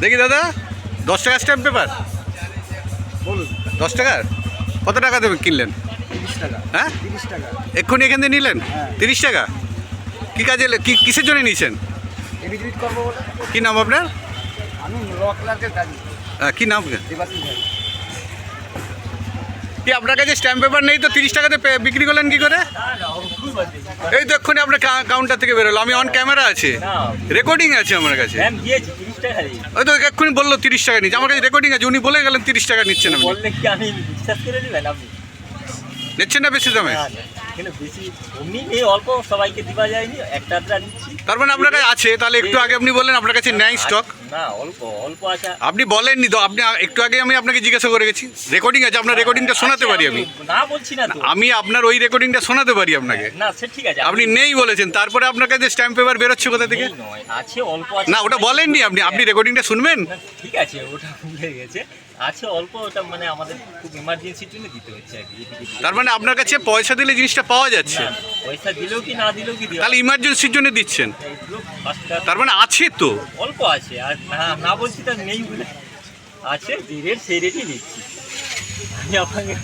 দেখি দাদা দশ টাকা স্ট্যাম্প পেপার বলুন। দশ টাকার? কত টাকা দেবেন কিনলেন? টাকা। হ্যাঁ? এক্ষুনি এখান থেকে নিলেন? হ্যাঁ। তিরিশ টাকা? কী কাজে কি কিসের জন্য নিয়েছেন? কি নাম আপনার? আহ, কী নাম কি আপনার কাছে স্ট্যাম্প পেপার নেই তো তিরিশ টাকাতে বিক্রি করলেন কি করে? এই তো এক্ষুনি আপনার কাউন্টার থেকে বেরোলো আমি অন ক্যামেরা আছে। রেকর্ডিং আছে আমার কাছে। ওই তো এক্ষুনি বলল তিরিশ টাকা নিচ্ছে। আমার কাছে রেকর্ডিং আছে। উনি বলে গেলেন তিরিশ টাকা নিচ্ছেন আপনি? নিচ্ছেন না বেশি দামে? এখানে বেশি অমনি নেই অল্প সবাইকে দিবা যায়নি একটা আধটা নিচ্ছি। তার মানে আপনার কাছে আছে তাহলে একটু আগে আপনি বললেন আপনার কাছে নেই স্টক না অল্প অল্প আছে। আপনি বলেননি তো আপনি একটু আগে আমি আপনাকে জিজ্ঞাসা করে গেছি। রেকর্ডিং আছে আপনার রেকর্ডিংটা শোনাতে পারি আমি না বলছি না তো। আমি আপনার ওই রেকর্ডিংটা শোনাতে পারি আপনাকে। না সে ঠিক আছে আপনি নেই বলেছেন তারপরে আপনার কাছে স্ট্যাম্প পেপার বেরোচ্ছে কোথা থেকে? আছে অল্প আছে। না ওটা বলেননি আপনি আপনি রেকর্ডিংটা শুনবেন? ঠিক আছে ওটা ভুলে গেছে। আছে অল্প ওটা মানে আমাদের খুব ইমার্জেন্সির জন্য দিতে হচ্ছে আর কি তার মানে আপনার কাছে পয়সা দিলে জিনিসটা পাওয়া যাচ্ছে। পয়সা দিলেও কি না দিলেও কি তাহলে ইমার্জেন্সির জন্য দিচ্ছেন। তার মানে আছে তো। অল্প আছে আর না না বলছি তার নেই বলে। আছে যে রেট সেই রেটই দিচ্ছি। আমি আপনাকে